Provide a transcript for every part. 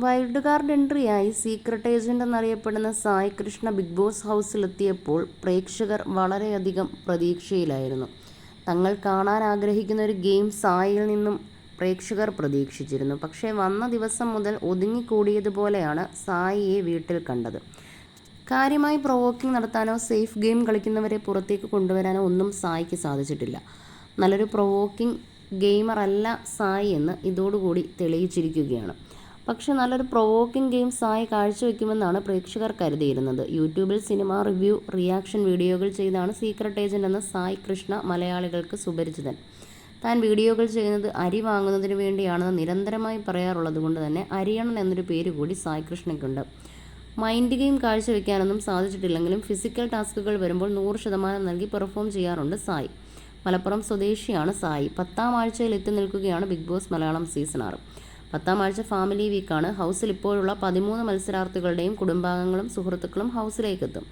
Wild card എൻട്രിയായി secret agent എന്നറിയപ്പെടുന്ന Sai Krishna Bigg Boss ഹൗസിലെത്തിയപ്പോൾ പ്രേക്ഷകർ വളരെയധികം പ്രതീക്ഷയിലായിരുന്നു. തങ്ങൾ കാണാൻ ആഗ്രഹിക്കുന്ന ഒരു ഗെയിം സായിൽ നിന്നും പ്രേക്ഷകർ പ്രതീക്ഷിച്ചിരുന്നു. പക്ഷേ വന്ന ദിവസം മുതൽ ഒതുങ്ങിക്കൂടിയതുപോലെയാണ് സായിയെ വീട്ടിൽ കണ്ടത്. കാര്യമായി പ്രൊവോക്കിംഗ് നടത്താനോ സേഫ് ഗെയിം കളിക്കുന്നവരെ പുറത്തേക്ക് കൊണ്ടുവരാനോ ഒന്നും സായിക്ക് സാധിച്ചിട്ടില്ല. നല്ലൊരു പ്രൊവോക്കിംഗ് ഗെയിമറല്ല സായി എന്ന് ഇതോടുകൂടി തെളിയിച്ചിരിക്കുകയാണ്. പക്ഷേ നല്ലൊരു പ്രൊവോക്കിംഗ് ഗെയിംസ് ആയി കാഴ്ചവെക്കുമെന്നാണ് പ്രേക്ഷകർ കരുതിയിരുന്നത്. യൂട്യൂബിൽ സിനിമ റിവ്യൂ റിയാക്ഷൻ വീഡിയോകൾ ചെയ്താണ് സീക്രട്ട് ഏജന്റ് എന്ന സായി കൃഷ്ണ മലയാളികൾക്ക് സുപരിചിതൻ. താൻ വീഡിയോകൾ ചെയ്യുന്നത് അരി വാങ്ങുന്നതിന് വേണ്ടിയാണെന്ന് നിരന്തരമായി പറയാറുള്ളത് കൊണ്ട് തന്നെ അരിയണൻ എന്നൊരു പേര് കൂടി സായി കൃഷ്ണയ്ക്കുണ്ട്. മൈൻഡ് ഗെയിം കാഴ്ചവെക്കാനൊന്നും സാധിച്ചിട്ടില്ലെങ്കിലും ഫിസിക്കൽ ടാസ്കുകൾ വരുമ്പോൾ നൂറ് ശതമാനം നൽകി പെർഫോം ചെയ്യാറുണ്ട് സായി. മലപ്പുറം സ്വദേശിയാണ് സായി. പത്താം ആഴ്ചയിൽ എത്തി നിൽക്കുകയാണ് ബിഗ് ബോസ് മലയാളം സീസൺ ആറ് പത്താം ആഴ്ച ഫാമിലി വീക്കാണ്. ഹൗസിൽ ഇപ്പോഴുള്ള പതിമൂന്ന് മത്സരാർത്ഥികളുടെയും കുടുംബാംഗങ്ങളും സുഹൃത്തുക്കളും ഹൗസിലേക്ക് എത്തും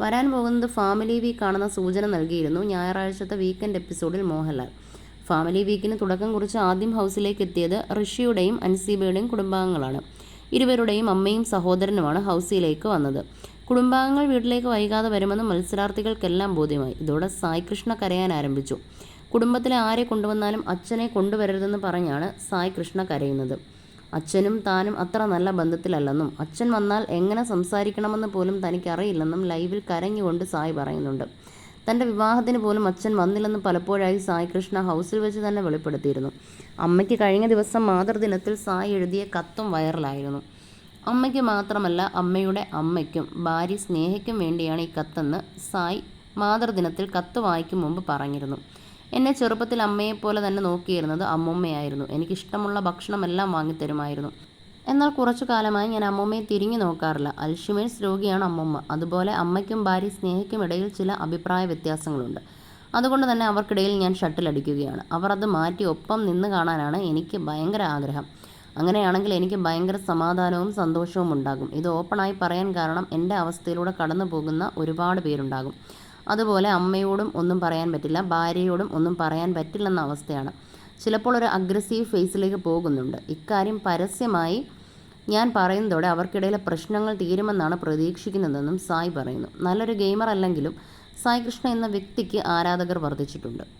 വരാൻ പോകുന്നത് ഫാമിലി വീക്കാണെന്ന സൂചന നൽകിയിരുന്നു ഞായറാഴ്ചത്തെ വീക്കെൻഡ് എപ്പിസോഡിൽ മോഹൻലാൽ. ഫാമിലി വീക്കിന് തുടക്കം കുറിച്ച് ആദ്യം ഹൗസിലേക്ക് എത്തിയത് ഋഷിയുടെയും അൻസീബയുടെയും കുടുംബാംഗങ്ങളാണ്. ഇരുവരുടെയും അമ്മയും സഹോദരനുമാണ് ഹൗസിലേക്ക് വന്നത്. കുടുംബാംഗങ്ങൾ വീട്ടിലേക്ക് വൈകാതെ വരുമെന്ന് മത്സരാർത്ഥികൾക്കെല്ലാം ബോധ്യമായി. ഇതോടെ സായികൃഷ്ണ കരയാൻ ആരംഭിച്ചു. കുടുംബത്തിലെ ആരെ കൊണ്ടുവന്നാലും അച്ഛനെ കൊണ്ടുവരരുതെന്ന് പറഞ്ഞാണ് സായ് കൃഷ്ണ കരയുന്നത്. അച്ഛനും താനും അത്ര നല്ല ബന്ധത്തിലല്ലെന്നും അച്ഛൻ വന്നാൽ എങ്ങനെ സംസാരിക്കണമെന്ന് പോലും തനിക്കറിയില്ലെന്നും ലൈവിൽ കരഞ്ഞുകൊണ്ട് സായ് പറയുന്നുണ്ട്. തന്റെ വിവാഹത്തിന് പോലും അച്ഛൻ വന്നില്ലെന്ന് പലപ്പോഴായി സായ് കൃഷ്ണ ഹൗസിൽ വെച്ച് തന്നെ വെളിപ്പെടുത്തിയിരുന്നു. അമ്മയ്ക്ക് കഴിഞ്ഞ ദിവസം മാതൃദിനത്തിൽ സായ് എഴുതിയ കത്തും വൈറലായിരുന്നു. അമ്മയ്ക്ക് മാത്രമല്ല അമ്മയുടെ അമ്മയ്ക്കും ഭാര്യ സ്നേഹയ്ക്കും വേണ്ടിയാണ് ഈ കത്തെന്ന് സായ് മാതൃദിനത്തിൽ കത്ത് വായിക്കും മുമ്പ് പറഞ്ഞിരുന്നു. എന്നെ ചെറുപ്പത്തിൽ അമ്മയെപ്പോലെ തന്നെ നോക്കിയിരുന്നത് അമ്മൂമ്മയായിരുന്നു. എനിക്കിഷ്ടമുള്ള ഭക്ഷണമെല്ലാം വാങ്ങിത്തരുമായിരുന്നു. എന്നാൽ കുറച്ചു കാലമായി ഞാൻ അമ്മൂമ്മയെ തിരിഞ്ഞു നോക്കാറില്ല. അൽഷിമേഴ്സ് രോഗിയാണ് അമ്മൂമ്മ. അതുപോലെ അമ്മയ്ക്കും ഭാര്യ സ്നേഹയ്ക്കും ഇടയിൽ ചില അഭിപ്രായ വ്യത്യാസങ്ങളുണ്ട്. അതുകൊണ്ട് തന്നെ അവർക്കിടയിൽ ഞാൻ ഷട്ടിൽ അടിക്കുകയാണ് അവർ അത് മാറ്റി ഒപ്പം നിന്ന് കാണാനാണ് എനിക്ക് ഭയങ്കര ആഗ്രഹം. അങ്ങനെയാണെങ്കിൽ എനിക്ക് ഭയങ്കര സമാധാനവും സന്തോഷവും ഉണ്ടാകും. ഇത് ഓപ്പണായി പറയാൻ കാരണം എന്റെ അവസ്ഥയിലൂടെ കടന്നു പോകുന്ന ഒരുപാട് പേരുണ്ടാകും. അതുപോലെ അമ്മയോടും ഒന്നും പറയാൻ പറ്റില്ല ഭാര്യയോടും ഒന്നും പറയാൻ പറ്റില്ലെന്ന അവസ്ഥയാണ്. ചിലപ്പോൾ ഒരു അഗ്രസീവ് ഫേസിലേക്ക് പോകുന്നുണ്ട്. ഇക്കാര്യം പരസ്യമായി ഞാൻ പറയുന്നതോടെ അവർക്കിടയിലെ പ്രശ്നങ്ങൾ തീരുമെന്നാണ് പ്രതീക്ഷിക്കുന്നതെന്നും സായി പറയുന്നു. നല്ലൊരു ഗെയിമർ അല്ലെങ്കിലും സായി കൃഷ്ണ എന്ന വ്യക്തിക്ക് ആരാധകർ വർദ്ധിച്ചിട്ടുണ്ട്.